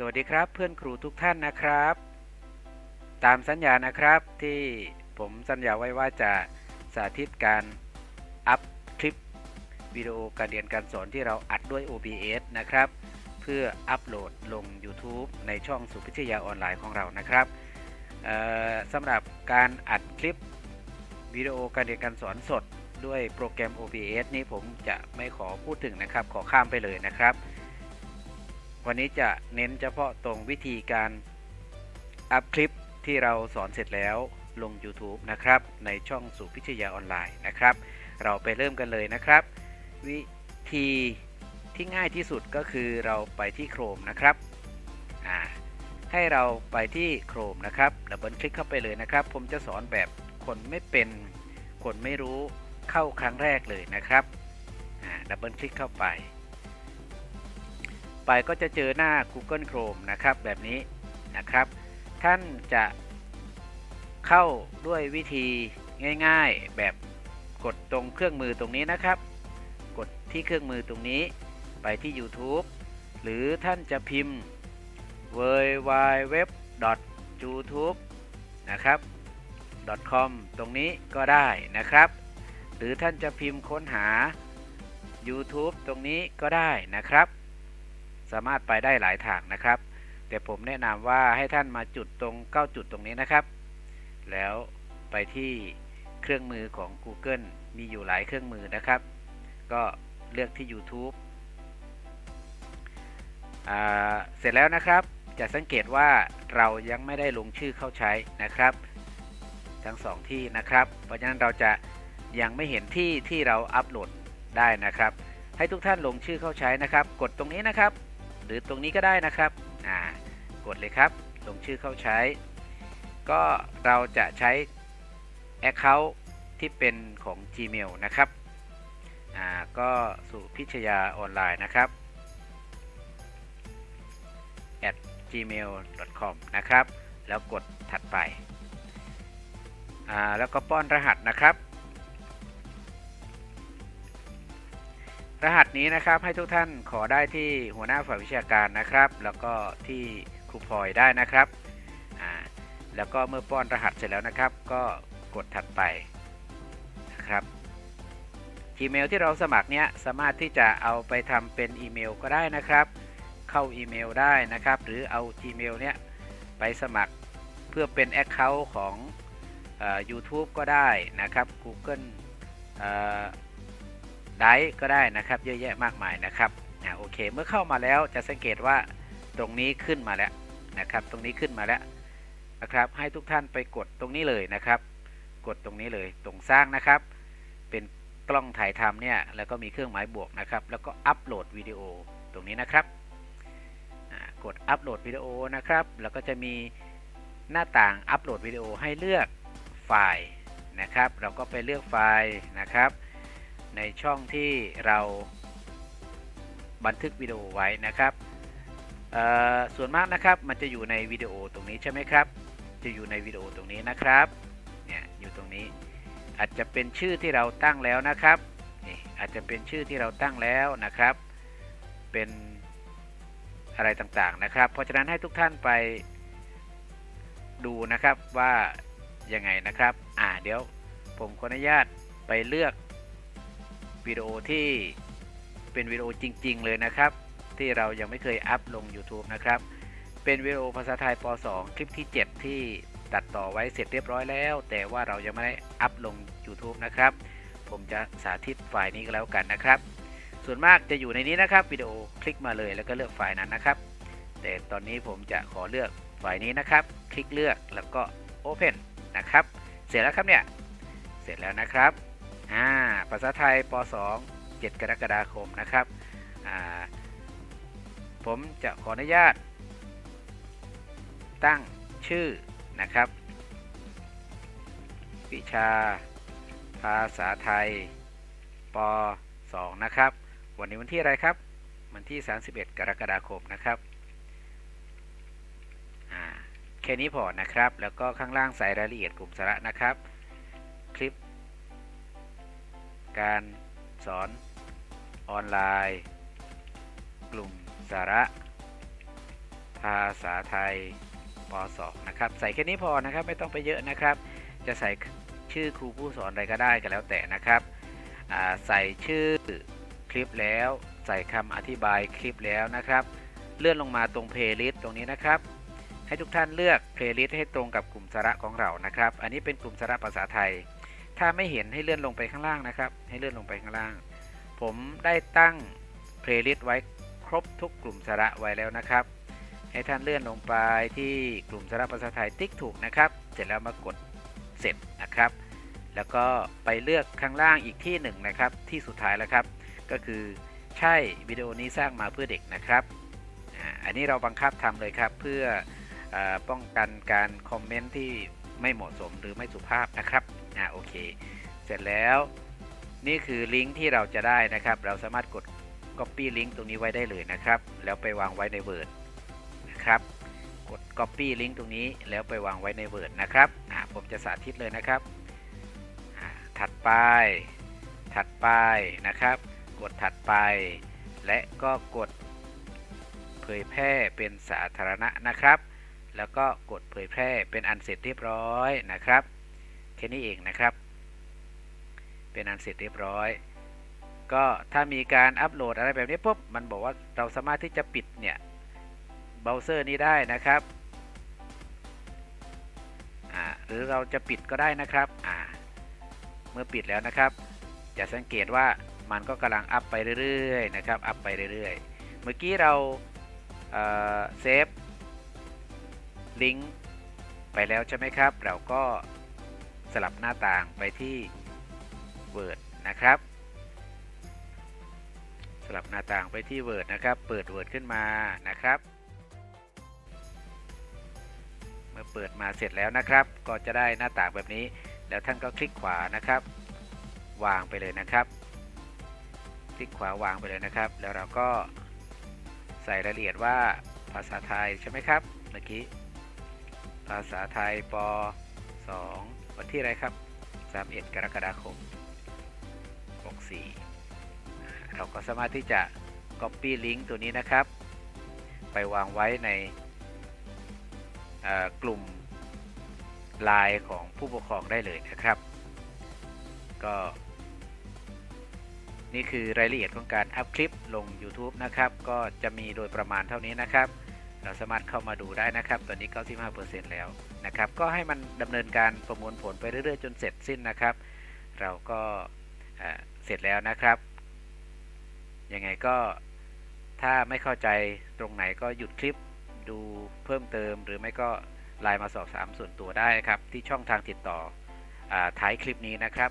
สวัสดีครับเพื่อนครูทุกท่านนะครับ ตามสัญญานะครับที่ผมสัญญาไว้ว่าจะสาธิตการอัพคลิปวิดีโอการเรียนการสอนที่เราอัดด้วย OBS นะครับ เพื่ออัปโหลดลง YouTube ในช่องสุพิชยาออนไลน์ของเรานะครับสำหรับการอัดคลิปวิดีโอการเรียนการสอนสดด้วยโปรแกรม OBS นี่ผมจะไม่ขอพูดถึงนะครับ ขอข้ามไปเลยนะครับ วันนี้จะเน้นเฉพาะตรงวิธีการอัพคลิปที่เราสอนเสร็จแล้วลง YouTube นะครับ ในช่องสุพิชยาออนไลน์นะครับ เราไปเริ่มกันเลยนะครับ วิธีที่ง่ายที่สุดก็คือเราไปที่ Chrome นะครับให้เราไปที่ Chrome นะครับดับเบิลคลิกเข้าไปเลยนะครับ ผมจะสอนแบบคนไม่เป็นคนไม่รู้เข้าครั้งแรกเลยนะครับดับเบิลคลิกเข้าไป ไปก็จะเจอหน้า Google Chrome นะครับ แบบนี้นะครับ ท่านจะเข้าด้วยวิธีง่ายๆ แบบกดตรงเครื่องมือตรงนี้นะครับ กดที่เครื่องมือตรงนี้ไปที่ YouTube หรือท่านจะพิมพ์ w w w youtube นะครับ .com ตรงนี้ก็ได้นะครับ หรือท่านจะพิมพ์ค้นหา YouTube ตรงนี้ก็ได้นะครับ สามารถไปได้หลายทางนะครับ แต่ผมแนะนำว่าให้ท่านมาจุดตรง9จุดตรงนี้นะครับ แล้วไปที่เครื่องมือของ Google มีอยู่หลายเครื่องมือนะครับ ก็เลือกที่ YouTube อ่าเสร็จแล้วนะครับ จะสังเกตว่าเรายังไม่ได้ลงชื่อเข้าใช้นะครับ ทั้งสองที่นะครับ เพราะฉะนั้นเราจะยังไม่เห็นที่ที่เราอัปโหลดได้นะครับ ให้ทุกท่านลงชื่อเข้าใช้นะครับ กดตรงนี้นะครับ หรือตรงนี้ก็ได้นะครับอ่ากดเลยครับ ลงชื่อเข้าใช้ ก็เราจะใช้ Account ที่เป็นของ Gmail นะครับอ่าก็สู่พิชยาออนไลน์นะครับ at gmail.com นะครับ แล้วกดถัดไปอ่าแล้วก็ป้อนรหัสนะครับ รหัสนี้นะครับให้ทุกท่านขอได้ที่หัวหน้าฝ่ายวิชาการนะครับ แล้วก็ที่ครูพลอยได้นะครับอ่าแล้วก็เมื่อป้อนรหัสเสร็จแล้วนะครับ ก็กดถัดไปนะครับ Gmail ที่เราสมัครเนี้ยสามารถที่จะเอาไปทำเป็นอีเมลก็ได้นะครับ เข้าอีเมลได้นะครับ หรือเอา Gmail เนี้ยไปสมัครเพื่อเป็น Account ของอ YouTube ก็ได้นะครับ Google เอ่อ ได้ก็ได้นะครับ เยอะแยะมากมายนะครับอ่าโอเค เมื่อเข้ามาแล้วจะสังเกตว่าตรงนี้ขึ้นมาแล้วนะครับ ตรงนี้ขึ้นมาแล้วนะครับ ให้ทุกท่านไปกดตรงนี้เลยนะครับ กดตรงนี้เลยตรงสร้างนะครับ เป็นกล้องถ่ายทำเนี่ยแล้วก็มีเครื่องหมายบวกนะครับ แล้วก็อัปโหลดวิดีโอตรงนี้นะครับอ่ากดอัปโหลดวิดีโอนะครับ แล้วก็จะมีหน้าต่างอัปโหลดวิดีโอให้เลือกไฟล์นะครับ เราก็ไปเลือกไฟล์นะครับ ในช่องที่เราบันทึกวิดีโอไว้นะครับส่วนมากนะครับมันจะอยู่ในวิดีโอตรงนี้ใช่ไหมครับ จะอยู่ในวิดีโอตรงนี้นะครับเนี่ยอยู่ตรงนี้อาจจะเป็นชื่อที่เราตั้งแล้วนะครับนี่อาจจะเป็นชื่อที่เราตั้งแล้วนะครับ เป็นอะไรต่างๆนะครับ เพราะฉะนั้นให้ทุกท่านไปดูนะครับว่ายังไงนะครับ อ่าเดี๋ยวผมขออนุญาตไปเลือก วิดีโอที่เป็นวิดีโอจริง ๆ เลยนะครับ ที่เรายังไม่เคยอัพลง YouTube นะครับ เป็นวิดีโอภาษาไทยป .2 คลิปที่ 7 ที่ตัดต่อไว้เสร็จเรียบร้อยแล้ว แต่ว่าเรายังไม่ได้อัพลง YouTube นะครับ ผมจะสาธิตไฟล์นี้ก็แล้วกันนะครับ ส่วนมากจะอยู่ในนี้นะครับวิดีโอคลิกมาเลยแล้วก็เลือกไฟล์นั้นนะครับ แต่ตอนนี้ผมจะขอเลือกไฟล์นี้นะครับ คลิกเลือกแล้วก็ Open นะครับ เสร็จแล้วครับเนี่ย เสร็จแล้วนะครับ อ่าภาษาไทยป .2 7 กรกฎาคมนะครับอ่าผมจะขออนุญาต ตั้งชื่อนะครับ วิชาภาษาไทยป .2 นะครับ วันนี้วันที่อะไรครับ วันที่ 31 กรกฎาคมนะครับอ่าแค่นี้พอนะครับ แล้วก็ข้างล่างใส่รายละเอียดกลุ่มสาระนะครับ การสอนออนไลน์ กลุ่มสาระ ภาษาไทยป .2 นะครับ ใส่แค่นี้พอนะครับไม่ต้องไปเยอะนะครับ จะใส่ชื่อครูผู้สอนอะไรก็ได้ก็แล้วแต่นะครับใส่ชื่อคลิปแล้ว ใส่คำอธิบายคลิปแล้วนะครับ เลื่อนลงมาตรงเพลย์ลิสต์ตรงนี้นะครับ ให้ทุกท่านเลือกเพลย์ลิสต์ให้ตรงกับกลุ่มสาระของเรานะครับ อันนี้เป็นกลุ่มสาระภาษาไทย ถ้าไม่เห็นให้เลื่อนลงไปข้างล่างนะครับ ให้เลื่อนลงไปข้างล่าง ผมได้ตั้งเพลย์ลิสต์ไว้ครบทุกกลุ่มสาระไว้แล้วนะครับ ให้ท่านเลื่อนลงไปที่กลุ่มสาระภาษาไทยติ๊กถูกนะครับ เสร็จแล้วมากดเสร็จนะครับ แล้วก็ไปเลือกข้างล่างอีกที่หนึ่งนะครับ ที่สุดท้ายแล้วครับ ก็คือใช่วิดีโอนี้สร้างมาเพื่อเด็กนะครับ อันนี้เราบังคับทำเลยครับ เพื่ออป้องกันการคอมเมนต์ที่ไม่เหมาะสมหรือไม่สุภาพนะครับ อ่าโอเค เสร็จแล้วนี่คือลิงก์ที่เราจะได้นะครับ เราสามารถกด Copy ลิงก์ตรงนี้ไว้ได้เลยนะครับ แล้วไปวางไว้ใน Word นะครับ กด Copy ลิงก์ตรงนี้แล้วไปวางไว้ใน Word นะครับอ่าผมจะสาธิตเลยนะครับ ถัดไป ถัดไปนะครับ กดถัดไป และก็กดเผยแพร่เป็นสาธารณะนะครับ แล้วก็กดเผยแพร่เป็นอันเสร็จเรียบร้อยนะครับ แค่นี้เองนะครับ เป็นอันเสร็จเรียบร้อย ก็ถ้ามีการอัปโหลดอะไรแบบนี้ปุ๊บมันบอกว่าเราสามารถที่จะปิดเนี่ยเบราว์เซอร์นี้ได้นะครับหรือเราจะปิดก็ได้นะครับเมื่อปิดแล้วนะครับ จะสังเกตว่ามันก็กำลังอัพไปเรื่อยๆนะครับอัพไปเรื่อยๆ เมื่อกี้เราเซฟลิงก์ไปแล้วใช่ไหมครับ เราก็ สลับหน้าต่างไปที่ Word นะครับ สลับหน้าต่างไปที่ Word นะครับ เปิด Word ขึ้นมานะครับ เมื่อเปิดมาเสร็จแล้วนะครับ ก็จะได้หน้าต่างแบบนี้ แล้วท่านก็คลิกขวานะครับ วางไปเลยนะครับ คลิกขวาวางไปเลยนะครับ แล้วเราก็ใส่รายละเอียดว่าภาษาไทยใช่ไหมครับเมื่อกี้ภาษาไทยป 2 วันที่อะไรครับ 31 กรกฎาคม 64 เราก็สามารถที่จะ Copy ลิงก์ตัวนี้นะครับ ไปวางไว้ในกลุ่มไลน์ของผู้ปกครองได้เลยนะครับ ก็ นี่คือรายละเอียดของการอัพคลิปลง YouTube นะครับ ก็จะมีโดยประมาณเท่านี้นะครับ เราสามารถเข้ามาดูได้นะครับ ตอนนี้ 95%แล้วนะครับ ก็ให้มันดำเนินการประมวลผลไปเรื่อยๆ จนเสร็จสิ้นนะครับ เราก็เสร็จแล้วนะครับ ยังไงก็ถ้าไม่เข้าใจตรงไหนก็หยุดคลิปดูเพิ่มเติม หรือไม่ก็ไลน์มาสอบถามส่วนตัวได้ครับ ที่ช่องทางติดต่ออท้ายคลิปนี้นะครับ